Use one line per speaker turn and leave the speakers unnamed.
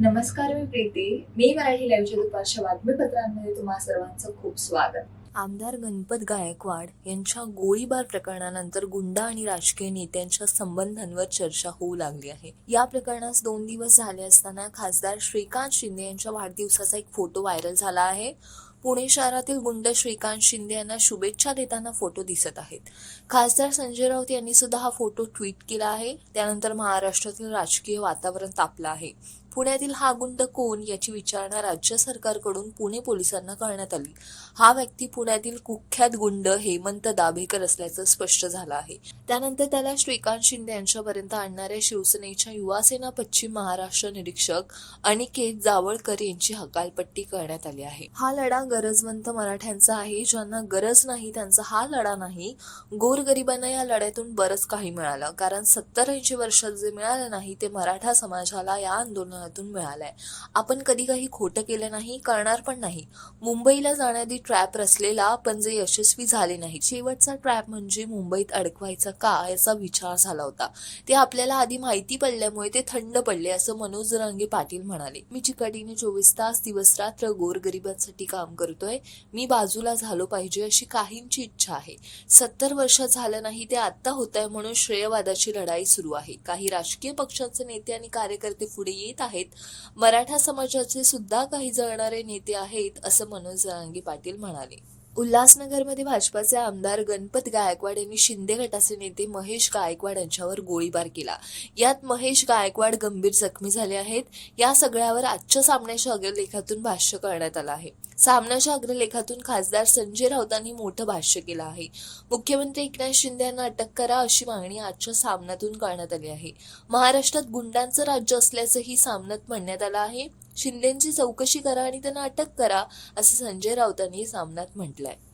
नमस्कार मी प्रीती. मी मराठी लाईव्हच्या दुपारच्या बातमीपत्रांमध्ये तुम्हा सर्वांचं खूप स्वागत.
आमदार गणपत गायकवाड यांच्या गोळीबार प्रकरणानंतर गुंडा आणि राजकीय नेत्यांच्या संबंधांवर चर्चा होऊ लागली आहे. या प्रकरणास दोन दिवस झाले असताना खासदार श्रीकांत शिंदे यांच्या वाढदिवसाचा एक फोटो व्हायरल झाला आहे. पुणे शहरातील गुंड श्रीकांत शिंदे यांना शुभेच्छा देताना फोटो दिसत आहेत. खासदार संजय राऊत यांनी सुद्धा हा फोटो ट्विट केला आहे. त्यानंतर महाराष्ट्रातील राजकीय वातावरण तापलं आहे. पुण्यातील हा गुंड कोण याची विचारणा राज्य सरकारकडून पुणे पोलिसांना करण्यात आली. हा व्यक्ती पुण्यातील कुख्यात गुंड हेमंत दाभेकर असल्याचं स्पष्ट झालं आहे. त्यानंतर त्याला श्रीकांत शिंदे यांच्यापर्यंत आणणाऱ्या शिवसेनेच्या युवासेना पश्चिम महाराष्ट्र निरीक्षक अनिकेत जावळकर यांची हकालपट्टी करण्यात आली आहे. हा लढा गरजवंत मराठ्यांचा आहे. ज्यांना गरज नाही त्यांचा हा लढा नाही. गोरगरिबांना या लढ्यातून बरंच काही मिळालं. कारण सत्तर ऐंशी वर्षात जे मिळालं नाही ते मराठा समाजाला या आंदोलनात माध्यमातून मिळालाय. आपण कधी काही खोटं केलं नाही करणार पण नाही. मुंबईला जाण्याआधी ट्रॅप रचलेला पण जे यशस्वी झाले नाही शेवटचा ट्रॅप म्हणजे मुंबईत अडकवायचा का याचा विचार झाला होता. ते आपल्याला आधी माहिती पडल्यामुळे ते थंड पडले असं मनोज रांगे पाटील म्हणाले. मी चिकाटीने चोवीस तास दिवस रात्र गोरगरिबांसाठी काम करतोय. मी बाजूला झालो पाहिजे अशी काहींची इच्छा आहे. सत्तर वर्षात झालं नाही ते आत्ता होत आहे म्हणून श्रेयवादाची लढाई सुरू आहे. काही राजकीय पक्षांचे नेते आणि कार्यकर्ते पुढे येत आहेत. मराठा समाजाचे सुद्धा काही जळणारे नेते आहेत असं मनोज जरांगे पाटील म्हणाले. उल्हासनगरमध्ये भाजपाचे आमदार गणपत गायकवाड यांनी शिंदे गटाचे नेते महेश गायकवाड यांच्यावर गोळीबार केला. यात महेश गायकवाड गंभीर जखमी झाले आहेत. या सगळ्यावर आजच्या सामन्याच्या अग्रलेखातून भाष्य करण्यात आलं आहे. सामन्याच्या अग्रलेखातून खासदार संजय राऊतांनी मोठं भाष्य केलं आहे. मुख्यमंत्री एकनाथ शिंदे यांना अटक करा अशी मागणी आजच्या सामन्यातून करण्यात आली आहे. महाराष्ट्रात गुंडांचं राज्य असल्याचंही सामन्यात म्हणण्यात आलं आहे. शिंदेची चौकशी करा आणि त्यांना अटक करा असं संजय राऊतांनी सामनात म्हटलंय.